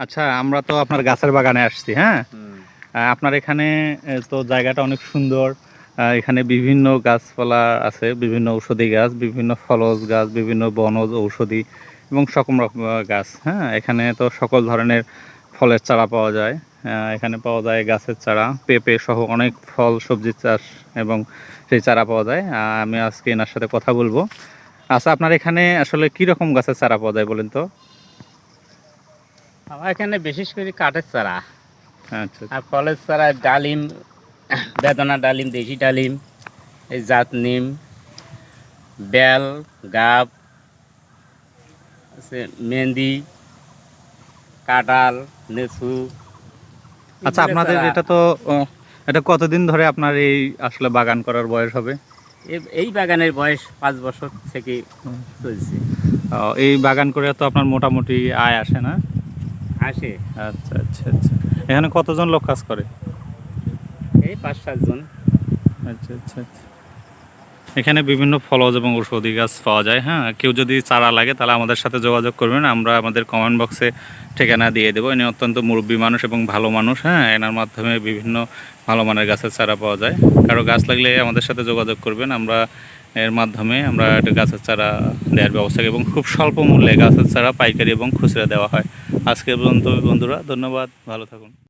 আচ্ছা আমরা তো আপনার গাছের বাগানে আসছি হ্যাঁ? আপনার এখানে তো জায়গাটা অনেক সুন্দর। এখানে বিভিন্ন গাছপালা আছে বিভিন্ন ঔষধি গাছ বিভিন্ন ফলজ গাছ বিভিন্ন বনজ ঔষধি এবং সকল রকম গাছ হ্যাঁ? এখানে তো সকল ধরনের ফলের চারা পাওয়া যায়। এখানে পাওয়া যায় গাছের চারা পেঁপে সহ অনেক ফল সবজির চাষ এবং সেই চারা পাওয়া যায়। আমি আজকে এনার সাথে কথা বলব। আচ্ছা আপনার এখানে আসলে কি রকম গাছের চারা পাওয়া যায় বলেন তো? আমার এখানে বিশেষ করে কাঠের চারা। আচ্ছা আর ফলের চারা ডালিম বেদনা ডালিম দেশি ডালিম এই জাত নিম বেল গাব মেহেন্দি কাঁঠাল নেসু আচ্ছা আপনাদের এটা তো এটা কতদিন ধরে আপনার এই আসলে বাগান করার বয়স হবে? এই বাগানের বয়স পাঁচ বছর থেকে চলছে। এই বাগান করে তো আপনার মোটামুটি আয় আসে না? আসে আচ্ছা আচ্ছা আচ্ছা। এখানে কতজন লোক কাজ করে? এই পাঁচ সাতজন আচ্ছা আচ্ছা আচ্ছা। এখানে বিভিন্ন ফলজ এবং ঔষধি গাছ পাওয়া যায় হ্যাঁ? কেউ যদি চারা লাগে তাহলে আমাদের সাথে যোগাযোগ করবেন। আমরা আমাদের কমেন্ট বক্সে ঠিকানা দিয়ে দেবো। ইনি অত্যন্ত মুরব্বী মানুষ এবং ভালো মানুষ হ্যাঁ? এনার মাধ্যমে বিভিন্ন ভালো মানের গাছের চারা পাওয়া যায়। কারও গাছ লাগলে আমাদের সাথে যোগাযোগ করবেন। আমরা এর মাধ্যমে আমরা একটা গাছের চারা দেওয়ার ব্যবস্থা এবং খুব স্বল্প মূল্যে গাছের চারা পাইকারি এবং খুচরা দেওয়া হয়। আজকে পর্যন্ত বন্ধুরা, ধন্যবাদ, ভালো থাকুন।